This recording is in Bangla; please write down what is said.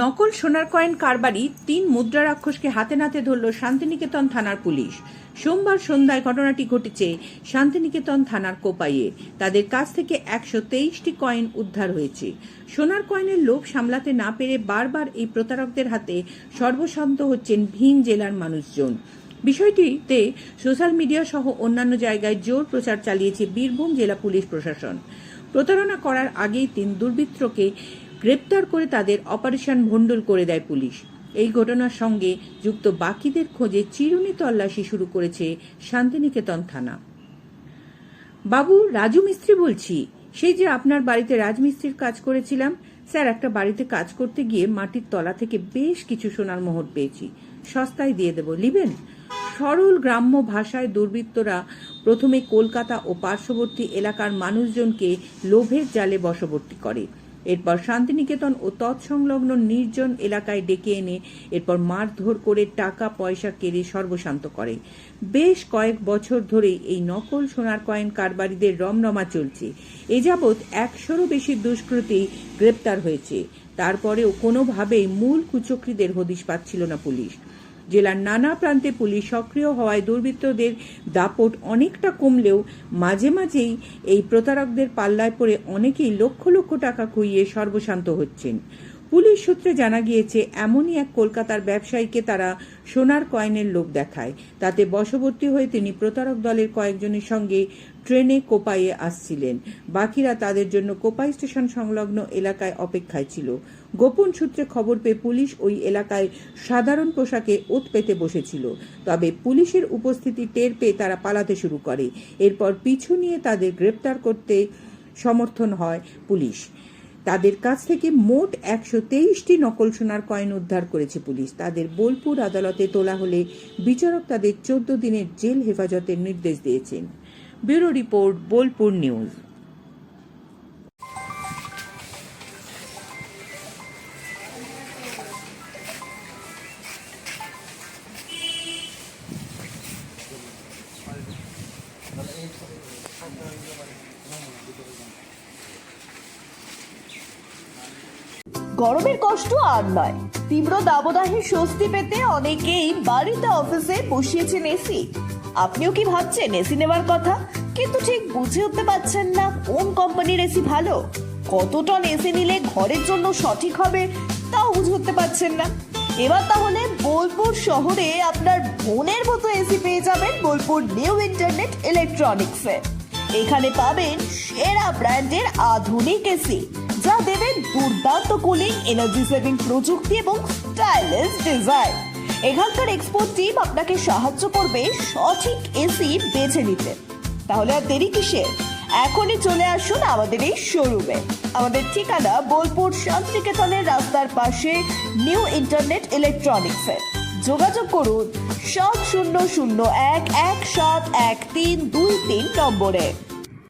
নকল সোনার কয়েন কারবারি তিন মুদ্রা রাক্ষসকে হাতে নাতে ধরল শান্তিনিকেতন থানার পুলিশ। সোমবার সন্ধ্যায় ঘটনাটি ঘটেছে শান্তিনিকেতন থানার কোপাইয়ে। তাদের কাছ থেকে একশো তেইশটি কয়েন উদ্ধার হয়েছে। সোনার কয়েনের লোভ সামলাতে না পেরে বারবার এই প্রতারকদের হাতে সর্বশান্ত হচ্ছেন ভিন জেলার মানুষজন। বিষয়টিতে সোশ্যাল মিডিয়া সহ অন্যান্য জায়গায় জোর প্রচার চালিয়েছে বীরভূম জেলা পুলিশ প্রশাসন। প্রতারণা করার আগেই তিন দুর্বৃত্তকে গ্রেপ্তার করে তাদের অপারেশন ভণ্ডুল করে দেয় পুলিশ। এই ঘটনার সঙ্গে যুক্ত বাকিদের খোঁজে চিরুনি তল্লাশি শুরু করেছে শান্তিনিকেতন থানা। বাবু, রাজু মিস্ত্রি বলছি, সেই যে আপনার বাড়িতে রাজমিস্ত্রির কাজ করেছিলাম, স্যার একটা বাড়িতে কাজ করতে গিয়ে মাটির তলা থেকে বেশ কিছু সোনার মোহর পেয়েছি, সস্তায় দিয়ে দেব, লিবেন? সরল গ্রাম্য ভাষায় দুর্বৃত্তরা প্রথমে কলকাতা ও পার্শ্ববর্তী এলাকার মানুষজনকে লোভের জালে বশবর্তী করে। এরপর শান্তিনিকেতন ও তৎসংলগ্ন নির্জন এলাকায় ডেকে এনে এরপর মারধর করে টাকা, পয়সা কেড়ে সর্বশান্ত করে। বেশ কয়েক বছর ধরে এই নকল সোনার কয়েন কারবারিদের রমরমা চলছে। এ যাবৎ একশোরও বেশি দুষ্কৃতী গ্রেপ্তার হয়েছে। তারপরেও কোনোভাবেই মূল কুচক্রীদের হদিশ পাচ্ছিল না পুলিশ। জেলার নানা প্রান্তে পুলিশ সক্রিয় হওয়ায় দুর্বৃত্তদের দাপট অনেকটা কমলেও মাঝে মাঝেই এই প্রতারকদের পাল্লায় পড়ে অনেকেই লক্ষ লক্ষ টাকা খুইয়ে সর্বশান্ত হচ্ছেন। পুলিশ সূত্রে জানা গিয়েছে, এমনই এক কলকাতার ব্যবসায়ীকে তারা সোনার কয়েনের লোভ দেখায়। তাতে বশবর্তী হয়ে তিনি প্রতারক দলের কয়েকজনের সঙ্গে ট্রেনে কোপাইয়ে আসছিলেন। বাকিরা তাদের জন্য কোপাই স্টেশন সংলগ্ন এলাকায় অপেক্ষায় ছিল। গোপন সূত্রে খবর পেয়ে পুলিশ ওই এলাকায় সাধারণ পোশাকে ওত পেতে বসেছিল। তবে পুলিশের উপস্থিতি টের পেয়ে তারা পালাতে শুরু করে। এরপর পিছু নিয়ে তাদের গ্রেপ্তার করতে সমর্থন হয় পুলিশ। তাদের কাছ থেকে মোট একশো তেইশটি নকল সোনার কয়েন উদ্ধার করেছে পুলিশ। তাদের বোলপুর আদালতে তোলা হলে বিচারক তাদের চোদ্দ দিনের জেল হেফাজতের নির্দেশ দিয়েছেন। Bureau report, Bolpur news. গরমের কষ্ট আর নয়। তীব্র দাবদাহে স্বস্তি পেতে অনেকেই বাড়িতে অফিসে বসিয়েছেন এসি। আপনিও কি ভাবছেন এসি নেওয়ার কথা? কিন্তু ঠিক বুঝে উঠতে পারছেন না কোন কোম্পানির এসি ভালো। কত টন এসি নিলে ঘরের জন্য সঠিক হবে তাও বুঝে উঠতে পারছেন না। এবার তাহলে বোলপুর শহরে আপনার মনের মতো এসি পেয়ে যাবেন বোলপুর নিউ ইন্টারনেট ইলেকট্রনিক্সে। এখানে পাবেন সেরা ব্র্যান্ডের আধুনিক এসি। যা দেবে দুর্দান্ত কুলিং এনার্জি সেভিং প্রযুক্তি এবং স্টাইলিশ ডিজাইন এখানকার এক্সপোর্ট টিম আপনাকে সাহায্য করবে সঠিক এসি বেছে নিতে। তাহলে আর দেরি কিসের এখনই চলে আসুন আমাদের এই শোরুমে আমাদের ঠিকানা বোলপুর শান্তিনিকেতনের রাস্তার পাশে নিউ ইন্টারনেট ইলেকট্রনিক্সে যোগাযোগ করুন সাত শূন্য শূন্য এক এক সাত এক তিন দুই তিন নম্বরে।